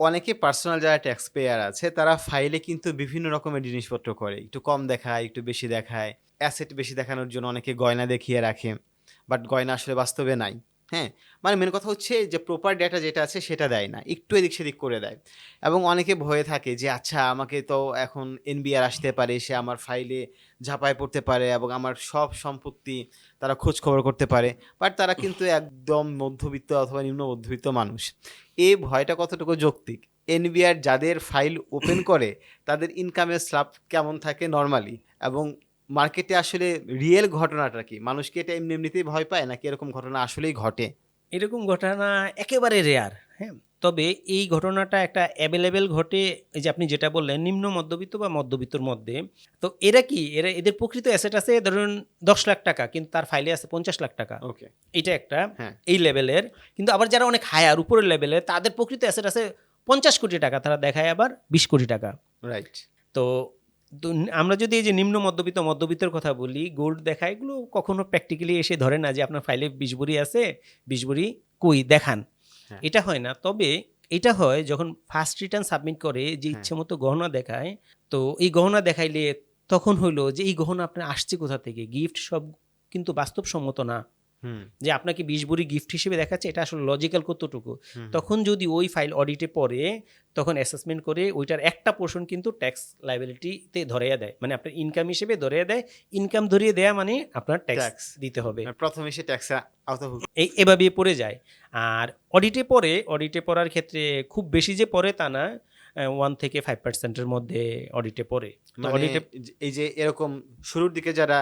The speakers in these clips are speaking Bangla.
অনেকে পার্সোনাল যারা ট্যাক্স পেয়ার আছে, তারা ফাইলে কিন্তু বিভিন্ন রকমের জিনিসপত্র করে। একটু কম দেখায়, একটু বেশি দেখায়। অ্যাসেট বেশি দেখানোর জন্য অনেকে গয়না দেখিয়ে রাখে। বাট গয়না আসলে বাস্তবে নাই। হ্যাঁ? মানে মেন কথা হচ্ছে যে প্রপার ডেটা যেটা আছে সেটা দেয় না একটু এদিক সেদিক করে দেয়। এবং অনেকে ভয়ে থাকে যে আচ্ছা আমাকে তো এখন এনবিআর আসতে পারে সে আমার ফাইলে ঝাঁপায় পড়তে পারে এবং আমার সব সম্পত্তি তারা খোঁজ খবর করতে পারে। বাট তারা কিন্তু একদম মধ্যবিত্ত অথবা নিম্ন মধ্যবিত্ত মানুষ। এই ভয়টা কতটুকু যৌক্তিক? এনবিআর যাদের ফাইল ওপেন করে তাদের ইনকামের স্ল্যাব কেমন থাকে নর্মালি এবং মার্কেটে আসলে রিয়েল ঘটনাটা কি? মানুষ কি এটা এমনি এমনিতেই ভয় পায় নাকি এরকম ঘটনা আসলেই ঘটে? এরকম ঘটনা একেবারে রেয়ার হ্যাঁ? তবে এই ঘটনাটা একটা অ্যাভেলেবেল ঘটে এই যে আপনি যেটা বললেন নিম্ন মধ্যবিত্ত বা মধ্যবিত্তর মধ্যে। তো এরা কি? এরা এদের প্রকৃত অ্যাসেট আছে ধরুন দশ লাখ টাকা কিন্তু তার ফাইলে আছে পঞ্চাশ লাখ টাকা। ওকে এটা একটা হ্যাঁ। এই লেভেলের কিন্তু আবার যারা অনেক হায়ার উপরের লেভেলের তাদের প্রকৃত অ্যাসেট আছে পঞ্চাশ কোটি টাকা তারা দেখায় আবার বিশ কোটি টাকা। রাইট তো আমরা যদি এই যে নিম্ন মধ্যবিত্ত মধ্যবিত্তের কথা বলি গোল্ড দেখা এগুলো কখনো প্র্যাকটিক্যালি এসে ধরে না যে আপনার ফাইলে বিশ বড়ি আছে বিশ বড়ি কই দেখান হ্যাঁ। এটা হয় না তবে এটা হয় যখন ফার্স্ট রিটার্ন সাবমিট করে যে হ্যাঁ। ইচ্ছে মতো গহনা দেখায় তো এই গহনা দেখাইলে তখন হইল যে এই গহনা আপনার আসছে কোথা থেকে গিফট সব কিন্তু বাস্তবসম্মত না যে আপনাকে বিশ বড়ি গিফট হিসেবে দেখাচ্ছে এটা আসলে লজিক্যাল কতটুকু? তখন যদি ওই ফাইল অডিটে পড়ে তখন অ্যাসেসমেন্ট করে ওইটার একটা পোর্শন কিন্তু ট্যাক্স লাইবিলিটিতে ধরিয়ে দেয়। মানে আপনার ইনকাম হিসেবে ধরিয়ে দেয় ইনকাম ধরিয়ে দেয়া মানে আপনার ট্যাক্স দিতে হবে। মানে প্রথমে সে ট্যাক্স এই এভাবে পড়ে যায়। আর অডিটে পড়ে অডিটে পড়ার ক্ষেত্রে খুব বেশি যে পড়ে তা না ওয়ান থেকে ফাইভ পার্সেন্টের মধ্যে অডিটে পড়ে। মানে অডিটে এই যে এরকম শুরুর দিকে যারা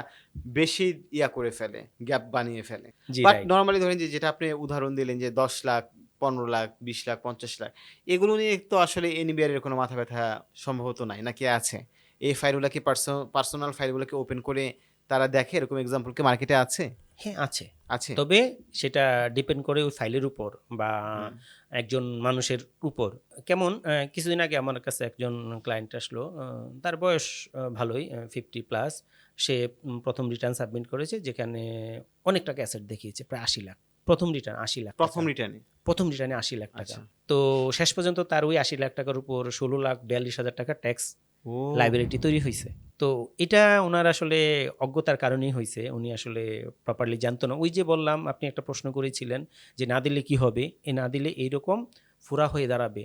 বেশি ইয়া করে ফেলে গ্যাপ বানিয়ে ফেলে বাট নর্মালি ধরেন যে যেটা আপনি উদাহরণ দিলেন যে দশ লাখ পনেরো লাখ বিশ লাখ পঞ্চাশ লাখ এগুলো নিয়ে তো আসলে এনবিআর এর কোনো মাথা ব্যথা সম্ভবত নাই নাকি আছে? এই ফাইলগুলো কি পার্সোনাল ফাইলগুলোকে ওপেন করে তারা দেখে এরকম এক্সাম্পল কি মার্কেটে আছে? হ্যাঁ আছে। আছে। তবে সেটা ডিপেন্ড করে ওই ফাইলের উপর বা একজন মানুষের উপর। কেমন কিছুদিন আগে আমার কাছে একজন ক্লায়েন্ট আসলো তার বয়স ভালোই ফিফটি প্লাস সে প্রথম রিটার্ন সাবমিট করেছে যেখানে অনেক টাকা অ্যাসেট দেখিয়েছে প্রায় আশি লাখ। প্রথম রিটার্ন আশি লাখ প্রথম। রিটার্নে প্রথম রিটার্নে আশি লাখ টাকা। আচ্ছা। তো শেষ পর্যন্ত তার ওই আশি লাখ টাকার উপর ষোলো লাখ বিয়াল্লিশ হাজার টাকা ট্যাক্স ও। লাইবিলিটি তৈরি হয়েছে তো এটা ওনার আসলে অজ্ঞতার কারণেই হয়েছে উনি আসলে প্রপারলি জানতো না। ওই যে বললাম, আপনি একটা প্রশ্ন করেছিলেন যে না দিলে কি হবে? এ না দিলে এইরকম ফুরা হয়ে দাঁড়াবে।